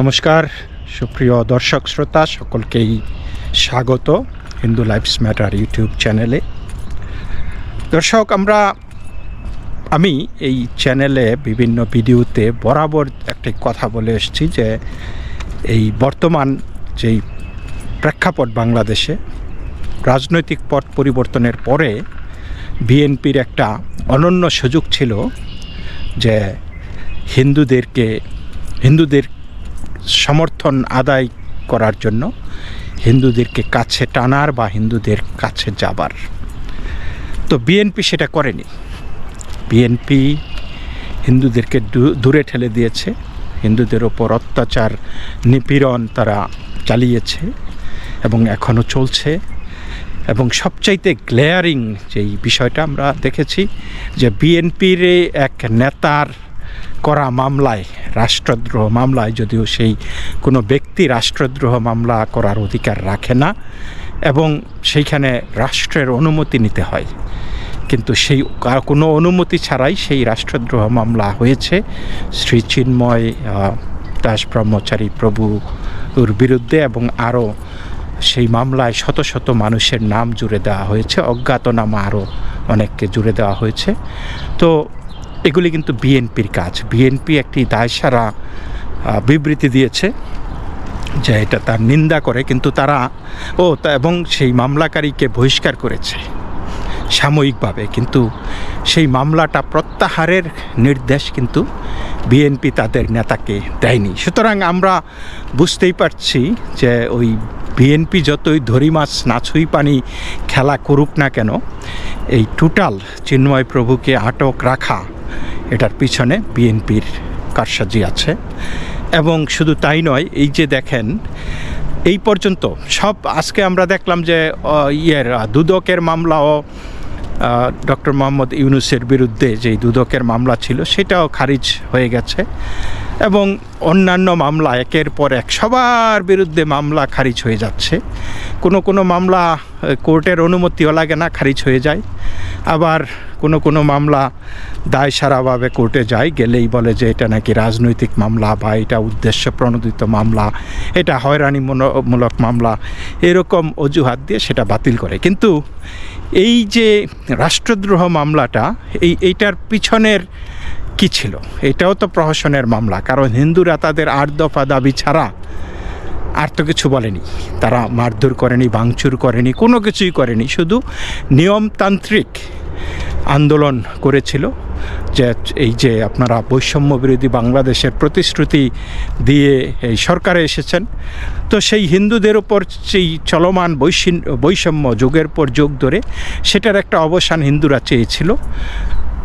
নমস্কার, সুপ্রিয় দর্শক শ্রোতা, সকলকেই স্বাগত হিন্দু লাইফস ম্যাটার ইউটিউব চ্যানেলে। দর্শক, আমরা, আমি এই চ্যানেলে বিভিন্ন ভিডিওতে বরাবর একটি কথা বলে এসেছি যে, এই বর্তমান যেই প্রেক্ষাপট বাংলাদেশে, রাজনৈতিক পট পরিবর্তনের পরে বিএনপির একটা অনন্য সুযোগ ছিল যে হিন্দুদেরকে, হিন্দুদের সমর্থন আদায় করার জন্য হিন্দুদেরকে কাছে টানার বা হিন্দুদের কাছে যাবার। তো বিএনপি সেটা করেনি। বিএনপি হিন্দুদেরকে দূরে ঠেলে দিয়েছে। হিন্দুদের ওপর অত্যাচার, নিপীড়ন তারা চালিয়েছে এবং এখনও চলছে। এবং সবচাইতে গ্লেয়ারিং যেই বিষয়টা আমরা দেখেছি যে বিএনপির এক নেতার করা মামলায়, রাষ্ট্রদ্রোহ মামলায় যদিও সেই কোনো ব্যক্তি রাষ্ট্রদ্রোহ মামলা করার অধিকার রাখে না এবং সেইখানে রাষ্ট্রের অনুমতি নিতে হয়। কিন্তু সেই কোনো অনুমতি ছাড়াই সেই রাষ্ট্রদ্রোহ মামলা হয়েছে। শ্রী চিন্ময় দাস ব্রহ্মচারী প্রভুর বিরুদ্ধে এবং আরও সেই মামলায় শত শত মানুষের নাম জুড়ে দেওয়া হয়েছে। অজ্ঞাতনামা আরও অনেককে জুড়ে দেওয়া হয়েছে। তো এগুলি কিন্তু বিএনপির কাজ। বিএনপি একটি দায়সারা বিবৃতি দিয়েছে যে এটা তার নিন্দা করে, কিন্তু তারা, ও, তা এবং সেই মামলাকারীকে বহিষ্কার করেছে সাময়িকভাবে। কিন্তু সেই মামলাটা প্রত্যাহারের নির্দেশ কিন্তু বিএনপি তাদের নেতাকে দেয়নি। সুতরাং আমরা বুঝতেই পারছি যে ওই বিএনপি যতই ধরি মাছ নাছুই পানি খেলা করুক না কেন, এই টোটাল চিন্ময় প্রভুকে আটক রাখা এটার পিছনে বিএনপির কারসাজি আছে। এবং শুধু তাই নয়, এই যে দেখেন, এই পর্যন্ত সব আজকে আমরা দেখলাম যে ইয়ের দুদকের মামলাও ডক্টর মোহাম্মদ ইউনুসের বিরুদ্ধে যেই দুদকের মামলা ছিল, সেটাও খারিজ হয়ে গেছে। এবং অন্যান্য মামলা একের পর এক সবার বিরুদ্ধে মামলা খারিজ হয়ে যাচ্ছে। কোনো কোনো মামলা কোর্টের অনুমতিও লাগে না, খারিজ হয়ে যায়। আবার কোনো কোনো মামলা দায় সারাভাবে কোর্টে যায়, গেলেই বলে যে এটা নাকি রাজনৈতিক মামলা বা এটা উদ্দেশ্য প্রণোদিত মামলা, এটা হয়রানিমূলক মামলা, এরকম অজুহাত দিয়ে সেটা বাতিল করে। কিন্তু এই যে রাষ্ট্রদ্রোহ মামলাটা, এই এইটার পিছনের কি ছিল? এটাও তো প্রহসনের মামলা, কারণ হিন্দুরা তাদের আট দফা দাবি ছাড়া আর তো কিছু বলেনি। তারা মারধর করেনি, ভাঙচুর করেনি, কোনো কিছুই করেনি। শুধু নিয়মতান্ত্রিক আন্দোলন করেছিল যে, এই যে আপনারা বৈষম্য বিরোধী বাংলাদেশের প্রতিশ্রুতি দিয়ে এই সরকারে এসেছেন। তো সেই হিন্দুদের ওপর সেই চলমান বৈষম্য যুগের পর যুগ ধরে, সেটার একটা অবসান হিন্দুরা চেয়েছিল।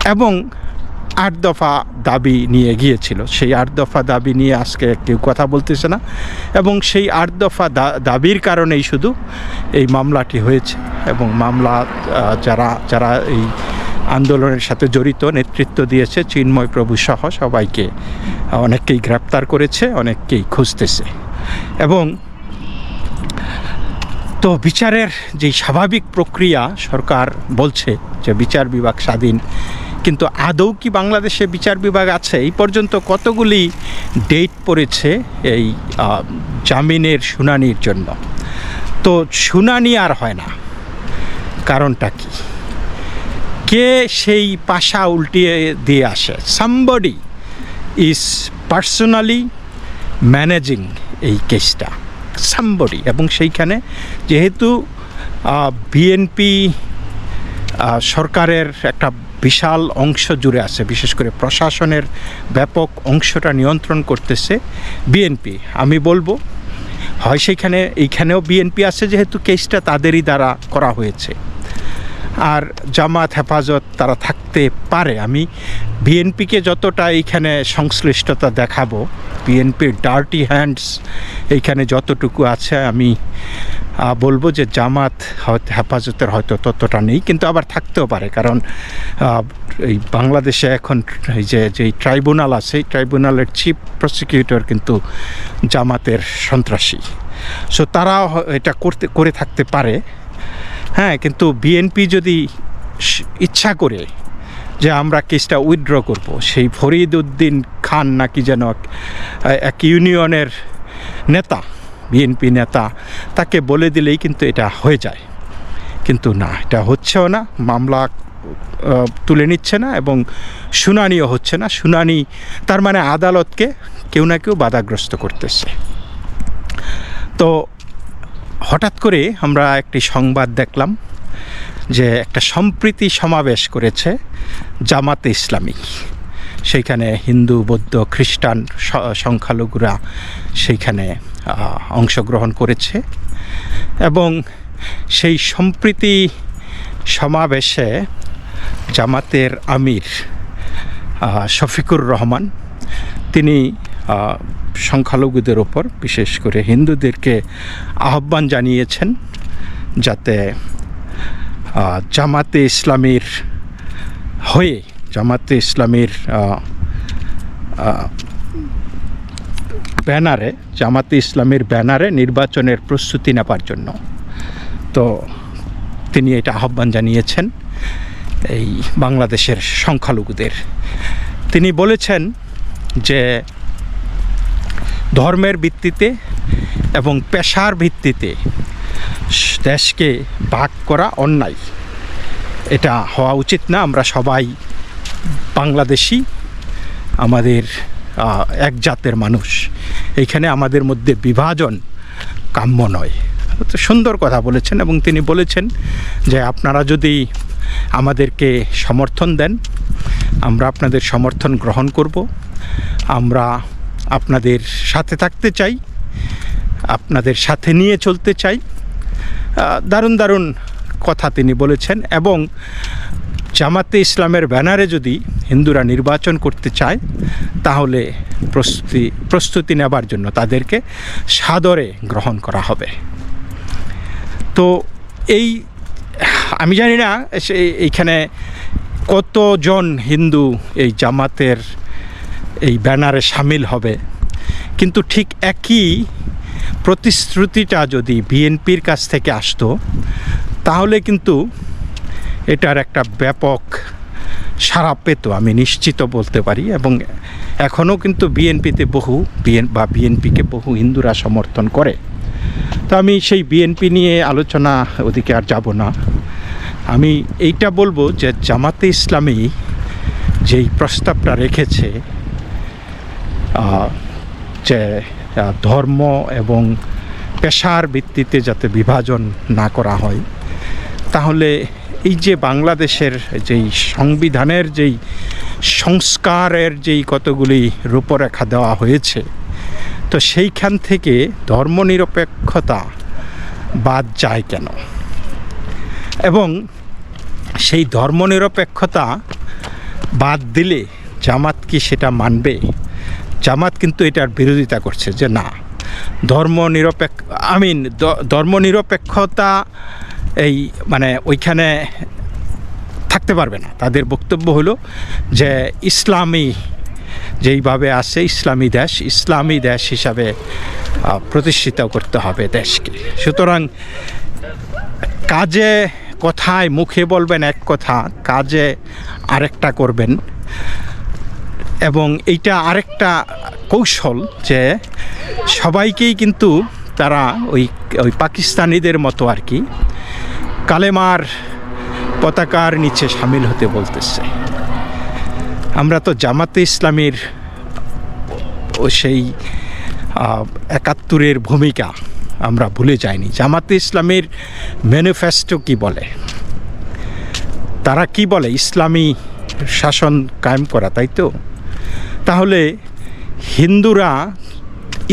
এবং আট দফা দাবি নিয়ে গিয়েছিল। সেই আট দফা দাবি নিয়ে আজকে কেউ কথা বলতেছে না এবং সেই আট দফা দাবির কারণেই শুধু এই মামলাটি হয়েছে এবং মামলা যারা যারা এই আন্দোলনের সাথে জড়িত, নেতৃত্ব দিয়েছে চিন্ময় প্রভু সহ সবাইকে অনেককেই গ্রেপ্তার করেছে, অনেককেই খুঁজতেছে। এবং তো বিচারের যে স্বাভাবিক প্রক্রিয়া সরকার বলছে যে বিচার বিভাগ স্বাধীন কিন্তু আদৌ কি বাংলাদেশে বিচার বিভাগ আছে? এই পর্যন্ত কতগুলি ডেট পড়েছে এই জামিনের শুনানির জন্য? তো শুনানি আর হয় না। কারণটা কি? কে সেই পাশা উল্টিয়ে দিয়ে আসে? সামবডি ইজ পার্সোনালি ম্যানেজিং এই কেসটা। সামবডি এবং সেইখানে যেহেতু বিএনপি সরকারের একটা বিশাল অংশ জুড়ে আছে, বিশেষ করে প্রশাসনের ব্যাপক অংশটা নিয়ন্ত্রণ করতেছে বিএনপি আমি বলব, হয় সেখানে, এইখানেও বিএনপি আছে, যেহেতু কেসটা তাদেরই দ্বারা করা হয়েছে। আর জামাত হেফাজত তারা থাকতে পারে। আমি বিএনপিকে যতটা এইখানে সংশ্লিষ্টতা দেখাবো বিএনপির ডার্টি হ্যান্ডস এইখানে যতটুকু আছে আমি বলব যে জামাত হয়তো হেফাজতের হয়তো ততটা নেই, কিন্তু আবার থাকতেও পারে, কারণ এই বাংলাদেশে এখন এই যে যেই ট্রাইব্যুনাল আছে, এই ট্রাইব্যুনালের চিফ প্রসিকিউটর কিন্তু জামাতের সন্ত্রাসী। সো তারা হ- এটা করতে, করে থাকতে পারে। হ্যাঁ কিন্তু বিএনপি যদি ইচ্ছা করে যে আমরা কেসটা উইথড্র করব। সেই ফরিদ উদ্দিন খান নাকি যেন এক- ইউনিয়নের নেতা বিএনপি নেতা, তাকে বলে দিলেই কিন্তু এটা হয়ে যায়। কিন্তু না, এটা হচ্ছেও না, মামলা তুলে নিচ্ছে না এবং শুনানিও হচ্ছে না। শুনানি তার মানে আদালতকে কেউ না কেউ বাধাগ্রস্ত করতেছে। তো হঠাৎ করে আমরা একটি সংবাদ দেখলাম যে একটা সম্প্রীতি সমাবেশ করেছে জামাতে ইসলামী সেইখানে হিন্দু, বৌদ্ধ, খ্রিস্টান সংখ্যালঘুরা সেইখানে অংশগ্রহণ করেছে এবং সেই সম্প্রীতি সমাবেশে জামাতের আমির শফিকুর রহমান, তিনি সংখ্যালঘুদের ওপর বিশেষ করে হিন্দুদেরকে আহ্বান জানিয়েছেন যাতে জামাতে ইসলামীর হয়ে, জামাতে ইসলামীর ব্যানারে, জামাতে ইসলামীর ব্যানারে নির্বাচনের প্রস্তুতি নেবার জন্য। তো তিনি এটা আহ্বান জানিয়েছেন এই বাংলাদেশের সংখ্যালঘুদের। তিনি বলেছেন যে ধর্মের ভিত্তিতে এবং পেশার ভিত্তিতে দেশকে ভাগ করা অন্যায়। এটা হওয়া উচিত না। আমরা সবাই বাংলাদেশি, আমাদের এক জাতের মানুষ। এইখানে আমাদের মধ্যে বিভাজন কাম্য নয়। সুন্দর কথা বলেছেন এবং তিনি বলেছেন যে আপনারা যদি আমাদেরকে সমর্থন দেন, আমরা আপনাদের সমর্থন গ্রহণ করব। আমরা আপনাদের সাথে থাকতে চাই, আপনাদের সাথে নিয়ে চলতে চাই। দারুণ দারুণ কথা তিনি বলেছেন এবং জামাতে ইসলামের ব্যানারে যদি হিন্দুরা নির্বাচন করতে চায়, তাহলে প্রস্তুতি প্রস্তুতি নেবার জন্য তাদেরকে সাদরে গ্রহণ করা হবে। তো এই, আমি জানি না এইখানে কতজন হিন্দু এই জামাতের এই ব্যানারে সামিল হবে, কিন্তু ঠিক একই প্রতিশ্রুতিটা যদি বিএনপির কাছ থেকে আসতো, তাহলে কিন্তু এটার একটা ব্যাপক সারা পেত, আমি নিশ্চিত বলতে পারি। এবং এখনও কিন্তু বিএনপিতে বহু বিএন বা বিএনপিকে বহু হিন্দুরা সমর্থন করে। তো আমি সেই বিএনপি নিয়ে আলোচনা ওদিকে আর যাব না। আমি এইটা বলব যে জামাতে ইসলামী যেই প্রস্তাবটা রেখেছে যে ধর্ম এবং পেশার ভিত্তিতে যাতে বিভাজন না করা হয়। তাহলে এই যে বাংলাদেশের যেই সংবিধানের যেই সংস্কারের যেই কতগুলি রূপরেখা দেওয়া হয়েছে, তো সেইখান থেকে ধর্মনিরপেক্ষতা বাদ যায় কেন? এবং সেই ধর্মনিরপেক্ষতা বাদ দিলে জামাত কি সেটা মানবে? জামাত কিন্তু এটার বিরোধিতা করছে যে না, ধর্ম নিরপেক্ষ আমিন ধর্ম নিরপেক্ষতা এই মানে ওইখানে থাকতে পারবে না। তাদের বক্তব্য হলো যে ইসলামী যেইভাবে আছে, ইসলামী দেশ ইসলামী দেশ হিসাবে প্রতিষ্ঠিত করতে হবে দেশকে। সুতরাং কাজে কথায় মুখে বলবেন এক কথা, কাজে আরেকটা করবেন। এবং এইটা আরেকটা কৌশল যে সবাইকেই কিন্তু তারা ওই ওই পাকিস্তানিদের মতো আর কি কালেমার পতাকার নিচে সামিল হতে বলতেছে। আমরা তো জামাতে ইসলামের সেই একাত্তরের ভূমিকা আমরা ভুলে যাইনি। জামাতে ইসলামের ম্যানিফেস্টো কি বলে? তারা কি বলে? ইসলামী শাসন কায়েম করা, তাই তো? তাহলে হিন্দুরা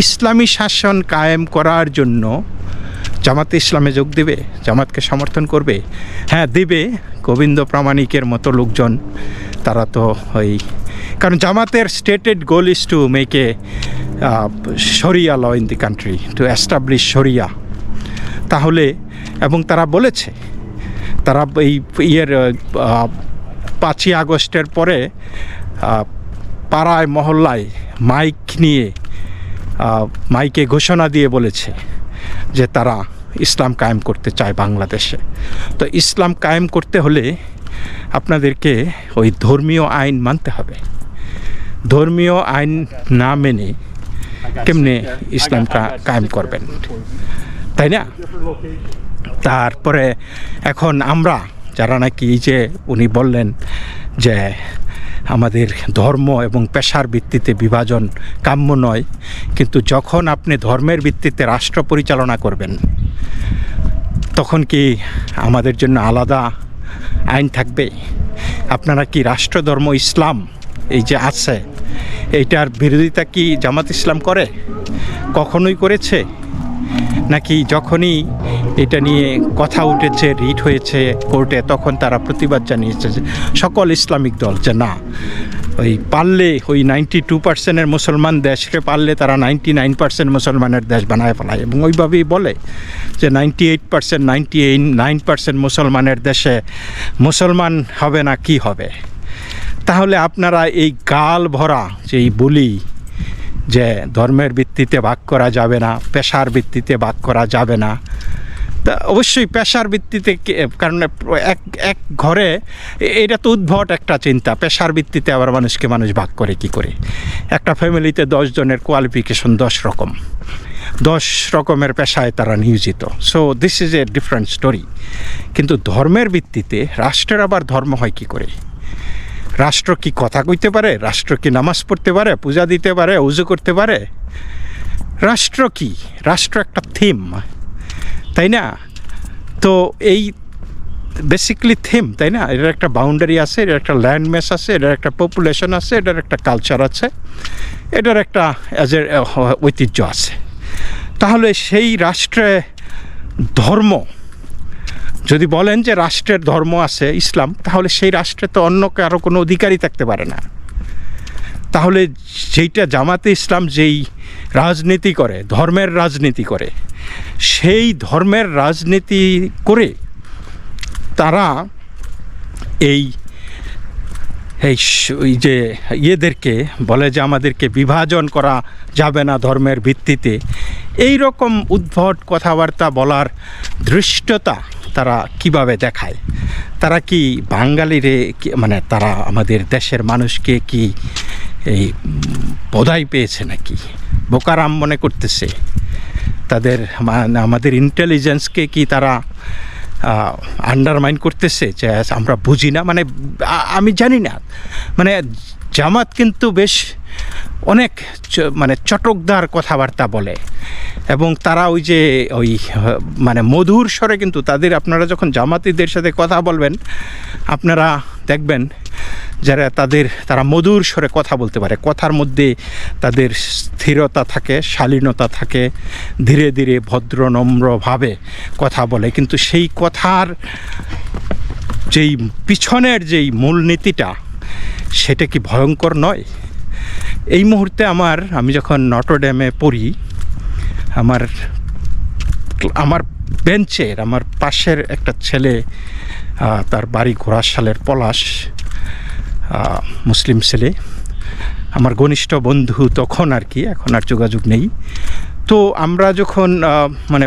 ইসলামী শাসন কায়েম করার জন্য জামাতে ইসলামে যোগ দেবে, জামাতকে সমর্থন করবে। হ্যাঁ দেবে, গোবিন্দ প্রামাণিকের মতো লোকজন, তারা তো ওই, কারণ জামাতের stated goal is to make a sharia law in the country to establish sharia. তাহলে, এবং তারা বলেছে, তারা এই ইয়ের পাঁচই আগস্টের পরে পাড়ায়, মহল্লায় মাইক নিয়ে মাইকে ঘোষণা দিয়ে বলেছে যে তারা ইসলাম কায়েম করতে চায় বাংলাদেশে। তো ইসলাম কায়েম করতে হলে আপনাদেরকে ওই ধর্মীয় আইন মানতে হবে। ধর্মীয় আইন না মেনে কেমনে ইসলামটা কায়েম করবেন? তাই না? তারপরে এখন আমরা, যারা নাকি যে উনি বললেন যে আমাদের ধর্ম এবং পেশার ভিত্তিতে বিভাজন কাম্য নয়, কিন্তু যখন আপনি ধর্মের ভিত্তিতে রাষ্ট্র পরিচালনা করবেন, তখন কি আমাদের জন্য আলাদা আইন থাকবে? আপনারা কি রাষ্ট্রধর্ম ইসলাম এই যে আছে, এইটার বিরোধিতা কি জামাত ইসলাম করে? কখনোই করেছে? নাকি যখনই এটা নিয়ে কথা উঠেছে, রিট হয়েছে কোর্টে, তখন তারা প্রতিবাদ জানিয়েছে সকল ইসলামিক দল যে না, ওই পারলে ওই নাইনটি টু পার্সেন্টের মুসলমান দেশকে পারলে তারা নাইনটি নাইন পার্সেন্ট মুসলমানের দেশ বানায় ফেলায়। এবং ওইভাবেই বলে যে ninety eight percent, ninety nine percent মুসলমানের দেশে মুসলমান হবে না, কি হবে? তাহলে আপনারা এই গাল ভরা যে এই বলি যে ধর্মের ভিত্তিতে ভাগ করা যাবে না, পেশার ভিত্তিতে ভাগ করা যাবে না তা অবশ্যই পেশার ভিত্তিতে কারণ এক এক ঘরে এটা তো উদ্ভট একটা চিন্তা। পেশার ভিত্তিতে আবার মানুষকে মানুষ ভাগ করে কি করে? একটা ফ্যামিলিতে দশ জনের কোয়ালিফিকেশন দশ রকম। দশ রকমের পেশায় তারা নিয়োজিত। So this is a different story কিন্তু ধর্মের ভিত্তিতে রাষ্ট্রের আবার ধর্ম হয় কি করে? রাষ্ট্র কি কথা কইতে পারে? রাষ্ট্র কি নামাজ পড়তে পারে? পূজা দিতে পারে? উজু করতে পারে? রাষ্ট্র কি? রাষ্ট্র একটা থিম তাই না? তো এই বেসিকলি থিম তাই না? এটার একটা বাউন্ডারি আছে, এটার একটা ল্যান্ড মেস আছে, এটার একটা পপুলেশন আছে, এটার একটা কালচার আছে, এটার একটা অ্যাজ এ ঐতিহ্য আছে। তাহলে সেই রাষ্ট্রে ধর্ম, যদি বলেন যে রাষ্ট্রের ধর্ম আছে ইসলাম, তাহলে সেই রাষ্ট্রে তো অন্য কারও কোনো অধিকারই থাকতে পারে না। তাহলে যেইটা জামাতে ইসলাম যেই রাজনীতি করে, ধর্মের রাজনীতি করে, সেই ধর্মের রাজনীতি করে তারা এই এই যে ইয়েদেরকে বলে যে আমাদেরকে বিভাজন করা যাবে না ধর্মের ভিত্তিতে, এই রকম উদ্ভট কথাবার্তা বলার ধৃষ্টতা তারা কীভাবে দেখায়? তারা কি বাঙালিরে মানে তারা আমাদের দেশের মানুষকে কি এই বোধাই পেয়েছে নাকি? বোকারাম মনে করতেছে। তাদের মানে আমাদের ইন্টেলিজেন্সকে কি তারা আন্ডারমাইন করতেছে? যে আমরা বুঝি না। মানে আমি জানি না। মানে জামাত কিন্তু বেশ অনেক মানে চটকদার কথাবার্তা বলে। এবং তারা ওই যে, ওই মানে মধুর স্বরে কিন্তু তাদের, আপনারা যখন জামাতিদের সাথে কথা বলবেন, আপনারা দেখবেন যারা তাদের, তারা মধুর স্বরে কথা বলতে পারে। কথার মধ্যে তাদের স্থিরতা থাকে, শালীনতা থাকে, ধীরে ধীরে ভদ্র নম্রভাবে কথা বলে। কিন্তু সেই কথার যেই পিছনের যেই মূলনীতিটা, সেটা কি ভয়ঙ্কর নয়? এই মুহূর্তে আমার, আমি যখন নটরডেমে পড়ি, আমার আমার বেঞ্চের, আমার পাশের একটা ছেলে তার বাড়ি ঘোড়াশালের পলাশ মুসলিম ছেলে। আমার ঘনিষ্ঠ বন্ধু তখন আর কি, এখন আর যোগাযোগ নেই। তো আমরা যখন মানে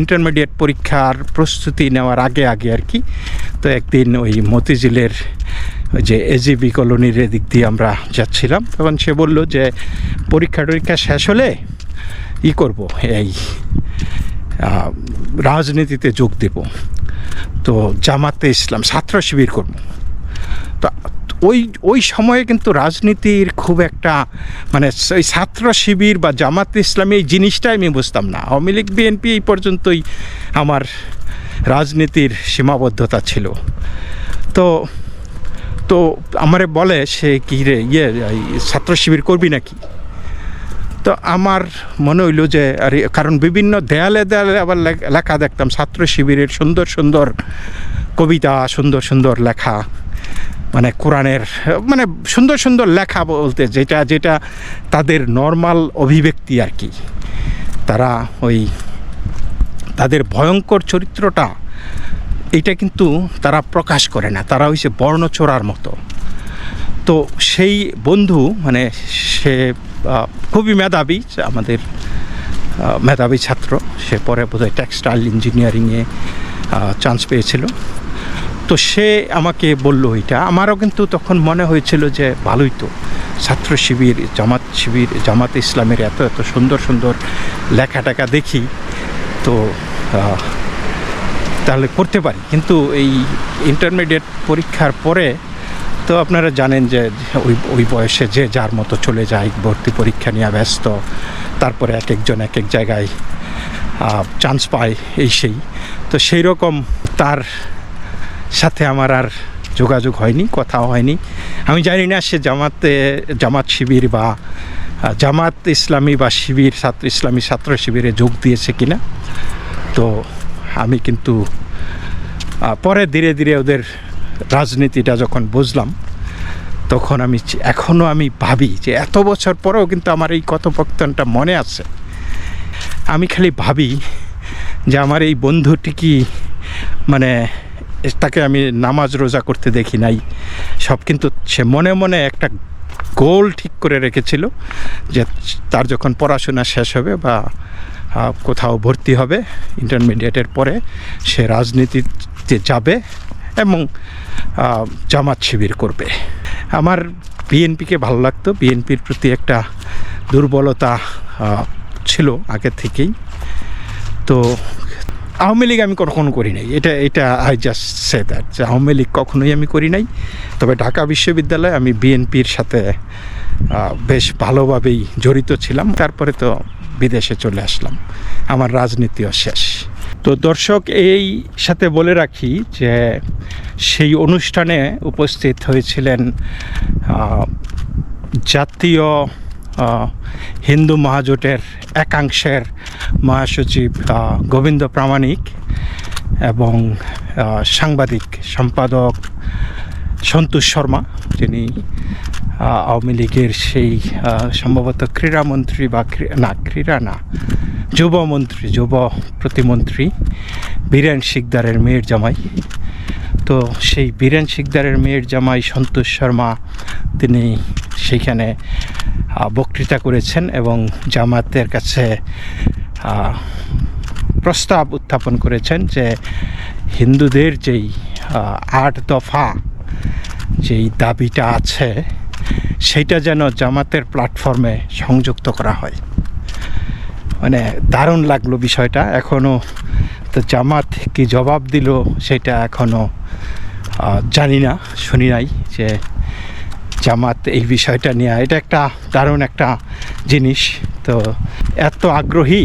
ইন্টারমিডিয়েট পরীক্ষার প্রস্তুতি নেওয়ার আগে আগে আর কি, তো একদিন ওই মতিঝিলের যে এজিবি কলোনির এদিক দিয়ে আমরা যাচ্ছিলাম। তখন সে বলল যে, পরীক্ষা টরীক্ষা শেষ হলে ই করব, এই রাজনীতিতে যোগ দেব। তো জামাতে ইসলাম, ছাত্র শিবির করব। তো ওই ওই সময়ে কিন্তু রাজনীতির খুব একটা মানে ওই ছাত্র শিবির বা জামাত ইসলামী এই জিনিসটাই আমি বুঝতাম না। আওয়ামী লীগ, বিএনপি এই পর্যন্তই আমার রাজনীতির সীমাবদ্ধতা ছিল। তো তো আমারে বলে সে কি রে ইয়ে ছাত্র শিবির করবি নাকি? তো আমার মনে হইল যে, আরে, কারণ বিভিন্ন দেয়ালে দেয়ালে আবার লেখ- দেখতাম, ছাত্র শিবিরের সুন্দর সুন্দর কবিতা, সুন্দর সুন্দর লেখা। মানে কোরআনের মানে সুন্দর সুন্দর লেখা বলতে যেটা যেটা তাদের নর্মাল অভিব্যক্তি আর কি। তারা ওই তাদের ভয়ঙ্কর চরিত্রটা এটা কিন্তু তারা প্রকাশ করে না। তারা হয়েছে বর্ণচোরার মতো। তো সেই বন্ধু মানে সে খুবই মেধাবী, আমাদের মেধাবী ছাত্র। সে পরে বোধহয় টেক্সটাইল ইঞ্জিনিয়ারিংয়ে চান্স পেয়েছিল। তো সে আমাকে বলল এটা। আমারও কিন্তু তখন মনে হয়েছিল যে ভালোই তো। ছাত্র শিবির, জামাত শিবির, জামাত ইসলামের এত এত সুন্দর সুন্দর লেখা টেখা দেখি তো তাহলে করতে পারি। কিন্তু এই ইন্টারমিডিয়েট পরীক্ষার পরে তো আপনারা জানেন যে ওই ওই বয়সে যে যার মতো চলে যায়, ভর্তি পরীক্ষা নিয়ে ব্যস্ত, তারপরে এক একজন এক এক জায়গায় চান্স পায় এই সেই। তো সেই রকম তার সাথে আমার আর যোগাযোগ হয়নি, কথাও হয়নি। আমি জানি না সে জামাতে, জামাত শিবির বা জামাত ইসলামী বা শিবির, ছাত্র, ইসলামী ছাত্র শিবিরে যোগ দিয়েছে কিনা। তো আমি কিন্তু পরে ধীরে ধীরে ওদের রাজনীতিটা যখন বুঝলাম, তখন আমি এখনও আমি ভাবি যে এত বছর পরেও কিন্তু আমার এই কথোপকথনটা মনে আছে। আমি খালি ভাবি যে আমার এই বন্ধুটি কি মানে তাকে আমি নামাজ রোজা করতে দেখি নাই। সব কিন্তু সে মনে মনে একটা গোল ঠিক করে রেখেছিল যে তার যখন পড়াশোনা শেষ হবে বা কোথাও ভর্তি হবে, ইন্টারমিডিয়েটের পরে সে রাজনীতিতে যাবে এবং জামাত শিবির করবে। আমার বিএনপিকে ভালো লাগতো। বিএনপির প্রতি একটা দুর্বলতা ছিল আগে থেকেই। তো আওয়ামী লীগ আমি কখনো করি নাই। এটা এটা আই জাস্ট সে দ্যাট যে আওয়ামী লীগ কখনোই আমি করি নাই। তবে ঢাকা বিশ্ববিদ্যালয়ে আমি বিএনপির সাথে বেশ ভালোভাবেই জড়িত ছিলাম। তারপরে তো বিদেশে চলে আসলাম। আমার রাজনীতিও শেষ। তো দর্শক, এই সাথে বলে রাখি যে সেই অনুষ্ঠানে উপস্থিত হয়েছিলেন জাতীয় হিন্দু মহাজোটের একাংশের মহাসচিব গোবিন্দ প্রামাণিক এবং সাংবাদিক সম্পাদক সন্তোষ শর্মা, যিনি আওয়ামী লীগের সেই সম্ভবত ক্রীড়ামন্ত্রী বা না, ক্রীড়া না যুবমন্ত্রী যুব প্রতিমন্ত্রী বীরেন শিকদারের মেয়ের জামাই। তো সেই বীরেন শিকদারের মেয়ের জামাই সন্তোষ শর্মা, তিনি সেইখানে বক্তৃতা করেছেন এবং জামাতের কাছে প্রস্তাব উত্থাপন করেছেন যে হিন্দুদের যেই আট দফা যেই দাবিটা আছে সেইটা যেন জামাতের প্ল্যাটফর্মে সংযুক্ত করা হয়। মানে দারুণ লাগল বিষয়টা। এখনও তো জামাত কি জবাব দিল সেটা এখনও জানি না, শুনি নাই যে জামাত এই বিষয়টা নিয়ে। এটা একটা দারুণ একটা জিনিস। তো এত আগ্রহী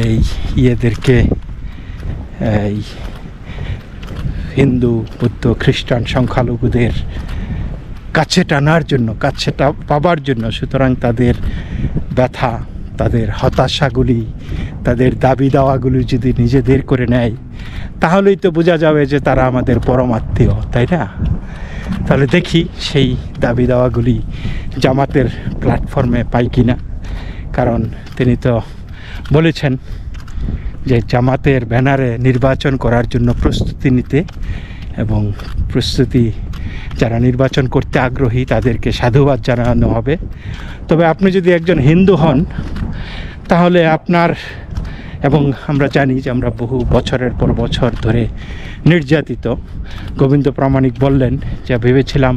এই ইয়েদেরকে, এই হিন্দু, বৌদ্ধ, খ্রিস্টান, সংখ্যালঘুদের কাছে টানার জন্য, কাছে পাবার জন্য, সুতরাং তাদের ব্যথা, তাদের হতাশাগুলি, তাদের দাবি দাওয়াগুলি যদি নিজেদের করে নেয়, তাহলেই তো বোঝা যাবে যে তারা আমাদের পরমাত্মীয় তাই না? তাহলে দেখি সেই দাবি দাওয়াগুলি জামাতের প্ল্যাটফর্মে পাই কি না কারণ তিনি তো বলেছেন যে জামাতের ব্যানারে নির্বাচন করার জন্য প্রস্তুতি নিতে এবং প্রস্তুতি যারা নির্বাচন করতে আগ্রহী তাদেরকে সাধুবাদ জানানো হবে। তবে আপনি যদি একজন হিন্দু হন, তাহলে আপনার এবং আমরা জানি যে আমরা বহু বছরের পর বছর ধরে নির্যাতিত। গোবিন্দ প্রামাণিক বললেন, যে ভেবেছিলাম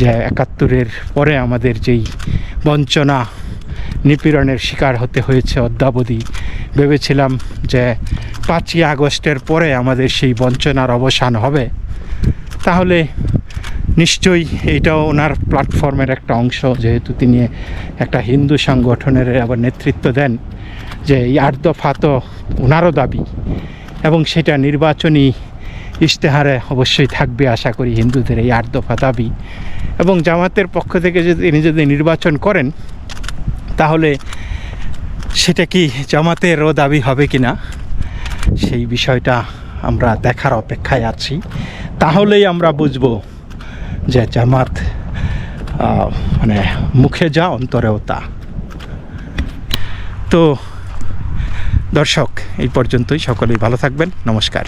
যে একাত্তরের পরে আমাদের যেই বঞ্চনা, নিপীড়নের শিকার হতে হয়েছে অদ্যাবধি, ভেবেছিলাম যে পাঁচই আগস্টের পরে আমাদের সেই বঞ্চনার অবসান হবে, তাহলে নিশ্চয়ই এইটাও ওনার প্ল্যাটফর্মের একটা অংশ, যেহেতু তিনি একটা হিন্দু সংগঠনের আবার নেতৃত্ব দেন, যে এই আট দফা তো ওনারও দাবি এবং সেটা নির্বাচনী ইশতেহারে অবশ্যই থাকবে আশা করি হিন্দুদের এই আট দফা দাবি। এবং জামাতের পক্ষ থেকে যদি তিনি যদি নির্বাচন করেন, তাহলে সেটা কি জামাতেরও দাবি হবে কি না সেই বিষয়টা আমরা দেখার অপেক্ষায় আছি। তাহলেই আমরা বুঝব যে জামাত মানে মুখে যা, অন্তরেও তা। তো দর্শক, এই পর্যন্তই। সকলেই ভালো থাকবেন। নমস্কার।